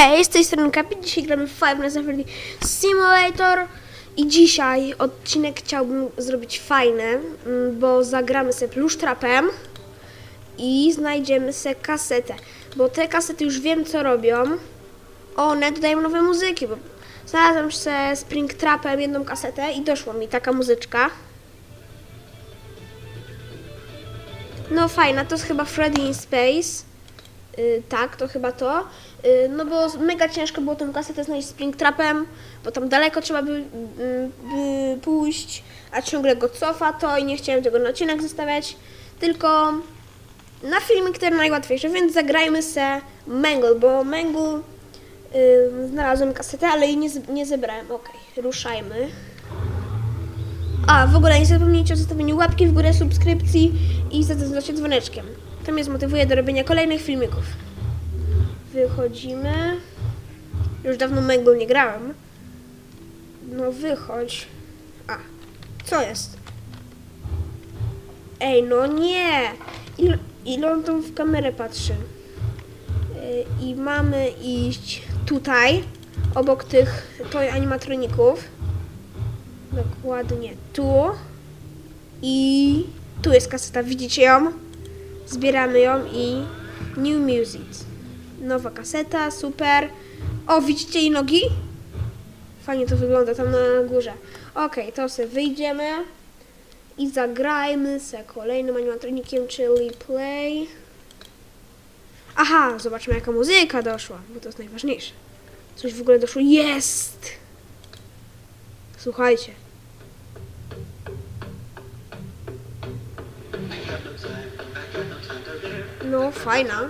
Hej, z tej strony Kapit, dzisiaj gramy w Five Nights at Freddy Simulator i dzisiaj odcinek chciałbym zrobić fajny, mm, bo zagramy sobie plusztrapem i znajdziemy sobie kasetę, bo te kasety już wiem co robią, one dodają nowe muzyki, bo znalazłem sobie Springtrapem jedną kasetę i doszła mi taka muzyczka. No fajna, to jest chyba Freddy in Space. Y, tak, to chyba to. Y, no bo mega ciężko było tę kasetę znaleźć Springtrapem, bo tam daleko trzeba by, y, by pójść, a ciągle go cofa to i nie chciałem tego na odcinek zostawiać, tylko na filmik, który najłatwiejszy, więc zagrajmy se Mangle, bo Mangle y, znalazłem kasetę, ale jej nie, z- nie zebrałem. Okej, ruszajmy. A, w ogóle nie zapomnijcie o zostawieniu łapki w górę, subskrypcji i zaznaczcie dzwoneczkiem. To mnie zmotywuje do robienia kolejnych filmików. Wychodzimy. Już dawno Mango nie grałem. No wychodź. A, co jest? Ej, no nie! Ile, ile on tam w kamerę patrzy? Yy, I mamy iść tutaj, obok tych toy animatroników. Dokładnie tu. I tu jest kaseta, widzicie ją? Zbieramy ją i New Music. Nowa kaseta, super. O, widzicie jej nogi? Fajnie to wygląda tam na górze. Okej, to sobie wyjdziemy i zagrajmy se kolejnym animatronikiem, czyli play. Aha, zobaczmy jaka muzyka doszła, bo to jest najważniejsze. Coś w ogóle doszło. Jest! Słuchajcie. No, fajna.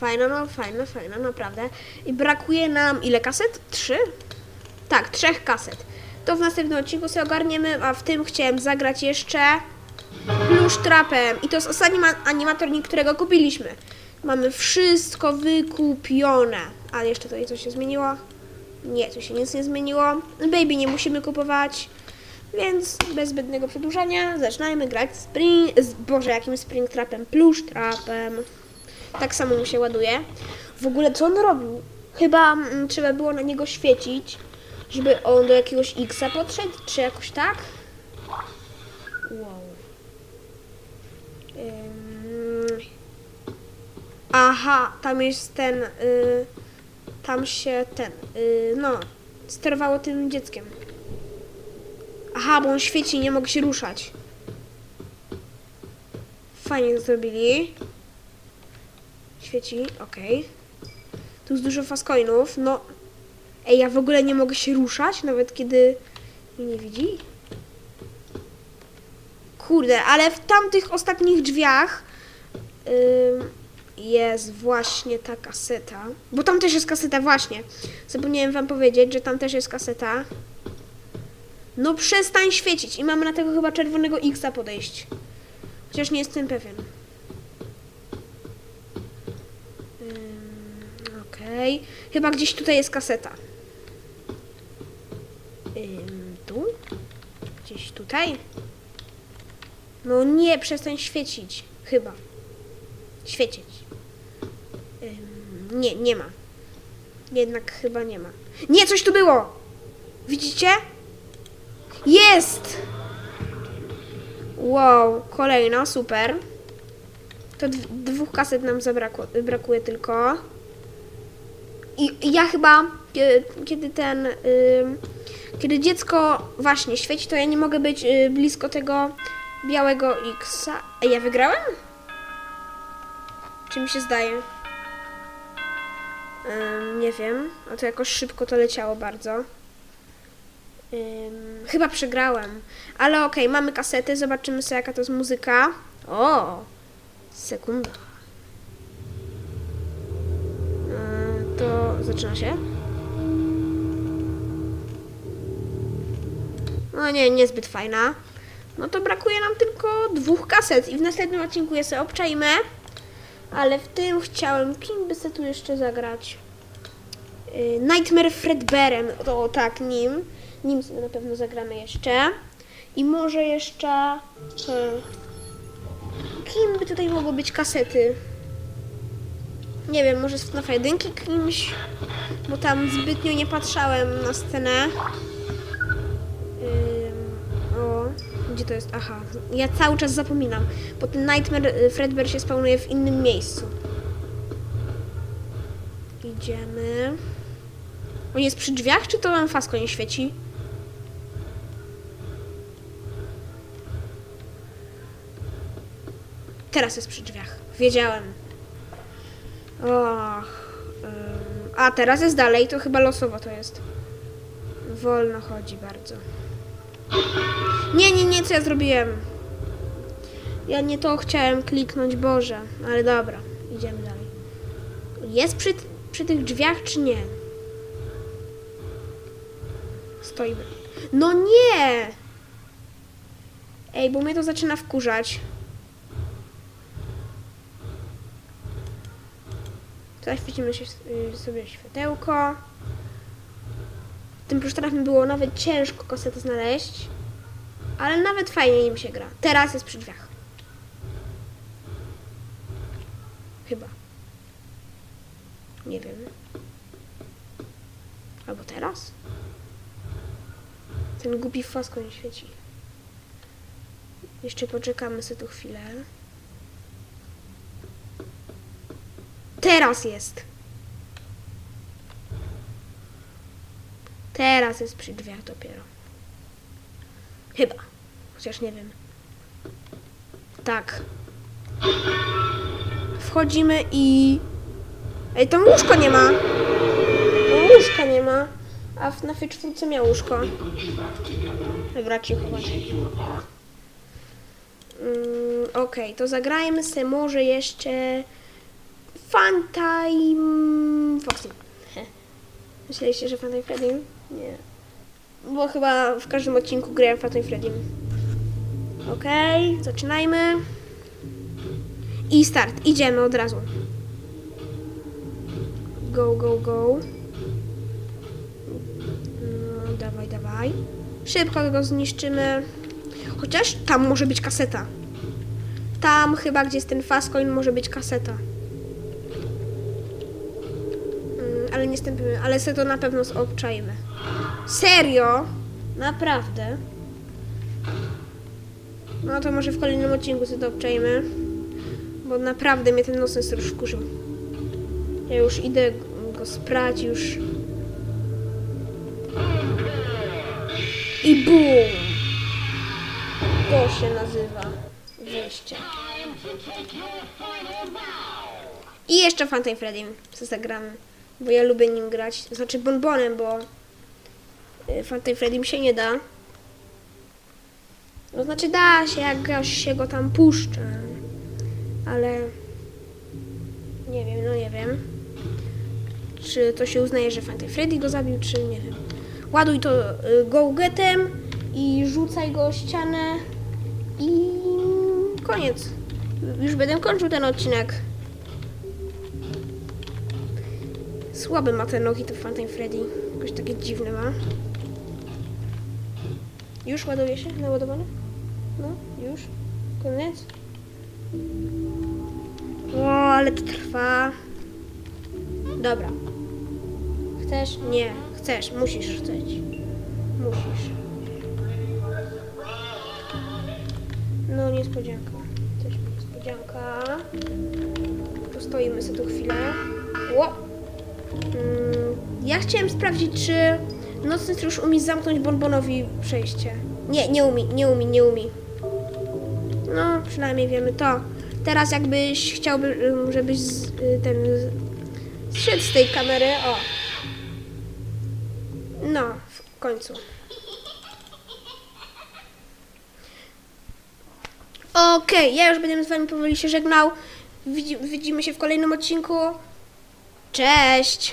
Fajna, no fajna, fajna, naprawdę. I brakuje nam ile kaset? Trzy? Tak, trzech kaset. To w następnym odcinku sobie ogarniemy, a w tym chciałem zagrać jeszcze Plusz Trapem. I to jest ostatni ma- animatornik, którego kupiliśmy. Mamy wszystko wykupione. A jeszcze tutaj coś się zmieniło? Nie, tu się nic nie zmieniło. Baby nie musimy kupować. Więc bez zbędnego przedłużania zaczynajmy grać spring, z, Boże, jakim spring trapem, plusz trapem. Tak samo mu się ładuje. W ogóle co on robił? Chyba mm, trzeba było na niego świecić, żeby on do jakiegoś X podszedł, czy jakoś tak? Wow. Ym. Aha, tam jest ten, y, tam się ten, y, no, sterowało tym dzieckiem. Aha, bo on świeci, nie mogę się ruszać. Fajnie to zrobili. Świeci, okej. Tu jest dużo faskoinów, no. Ej, ja w ogóle nie mogę się ruszać, nawet kiedy mnie nie widzi. Kurde, ale w tamtych ostatnich drzwiach jest właśnie ta kaseta. Bo tam też jest kaseta, właśnie. Zapomniałem wam powiedzieć, że tam też jest kaseta. No przestań świecić i mamy na tego chyba czerwonego X podejść. Chociaż nie jestem pewien. Ym, Okej. Chyba gdzieś tutaj jest kaseta. Ym, tu? Gdzieś tutaj? No nie, przestań świecić. Chyba. Świecić. Ym, nie, nie ma. Jednak chyba nie ma. Nie, coś tu było! Widzicie? Jest! Wow, kolejna, super. To dw- dwóch kaset nam zabrakło, brakuje tylko. I ja chyba, kiedy, ten, kiedy dziecko właśnie świeci, to ja nie mogę być y, blisko tego białego X. A ja wygrałem? Czy mi się zdaje? Nie wiem, a to jakoś szybko to leciało bardzo. Ym, chyba przegrałem. Ale okej, mamy kasety, zobaczymy sobie jaka to jest muzyka. O! Sekunda. Yy, to zaczyna się. No nie, niezbyt fajna. No to brakuje nam tylko dwóch kaset i w następnym odcinku je sobie obczajmy. Ale w tym chciałem, kim by se tu jeszcze zagrać? Yy, Nightmare Fredbearem, o tak, nim. Nim na pewno zagramy jeszcze. I może jeszcze... hmm, Kim by tutaj mogły być kasety? Nie wiem, może na jedynki kimś, bo tam zbytnio nie patrzałem na scenę. O, gdzie to jest? Aha, ja cały czas zapominam, bo ten Nightmare y, Fredbear się spełnuje w innym miejscu. Idziemy. On jest przy drzwiach, czy to nam fasko nie świeci? Teraz jest przy drzwiach. Wiedziałem. Och. A teraz jest dalej, to chyba losowo to jest. Wolno chodzi bardzo. Nie, nie, nie, co ja zrobiłem? Ja nie to chciałem kliknąć, Boże. Ale dobra, idziemy dalej. Jest przy, przy tych drzwiach, czy nie? Stoimy. No nie! Ej, bo mnie to zaczyna wkurzać. Zaświecimy się, y, sobie światełko. Tym plusztarem było nawet ciężko kasetę znaleźć. Ale nawet fajnie im się gra. Teraz jest przy drzwiach. Chyba. Nie wiem. Albo teraz? Ten głupi fasko nie świeci. Jeszcze poczekamy sobie tu chwilę. Teraz jest. Teraz jest przy drzwiach dopiero. Chyba. Chociaż nie wiem. Tak. Wchodzimy i... Ej, tam łóżko nie ma. Łóżka nie ma. A w na czwórce miał łóżko. Dobra, cicho. Mm, Okej, to zagrajmy se może jeszcze Funtime Foxy. Heh. Myśleliście, że Funtime Freddy? Nie. Bo chyba w każdym odcinku grałem Funtime Freddy. Okej, zaczynajmy. I start. Idziemy od razu. Go, go, go. No, dawaj, dawaj. Szybko go zniszczymy. Chociaż tam może być kaseta. Tam chyba, gdzie jest ten Fastcoin, może być kaseta. Ale nie stępimy, ale sobie to na pewno obczajmy. Serio? Naprawdę? No to może w kolejnym odcinku sobie to obczajmy. Bo naprawdę mnie ten nos już wkurzył. Ja już idę go sprać, już. I BUM! To się nazywa wyjście. I jeszcze Phantom Freddym co zagramy, bo ja lubię nim grać. Znaczy bonbonem, bo y, Phantom Freddym się nie da. No znaczy da się, jak się go tam puszcza. Ale nie wiem, no nie wiem. Czy to się uznaje, że Phantom Freddy go zabił, czy nie wiem. Ładuj to y, go-getem i rzucaj go o ścianę i koniec. Już będę kończył ten odcinek. Słabe ma te nogi to Phantom Freddy. Jakoś takie dziwne ma. Już ładuje się? Naładowane? No, już. Koniec. O, ale to trwa. Dobra. Chcesz? Nie. Chcesz. Musisz chcieć. Musisz. No, niespodzianka. Też niespodzianka. Postoimy sobie tu chwilę. Ło! Mm, ja chciałem sprawdzić, czy nocny stróż umie zamknąć bonbonowi przejście. Nie, nie umie, nie umie, nie umie. No, przynajmniej wiemy to. Teraz jakbyś chciałby, ym, żebyś z, y, ten zszedł z tej kamery, o. No, w końcu. Okej, ja już będę z wami powoli się żegnał. Widzi, widzimy się w kolejnym odcinku. Cześć!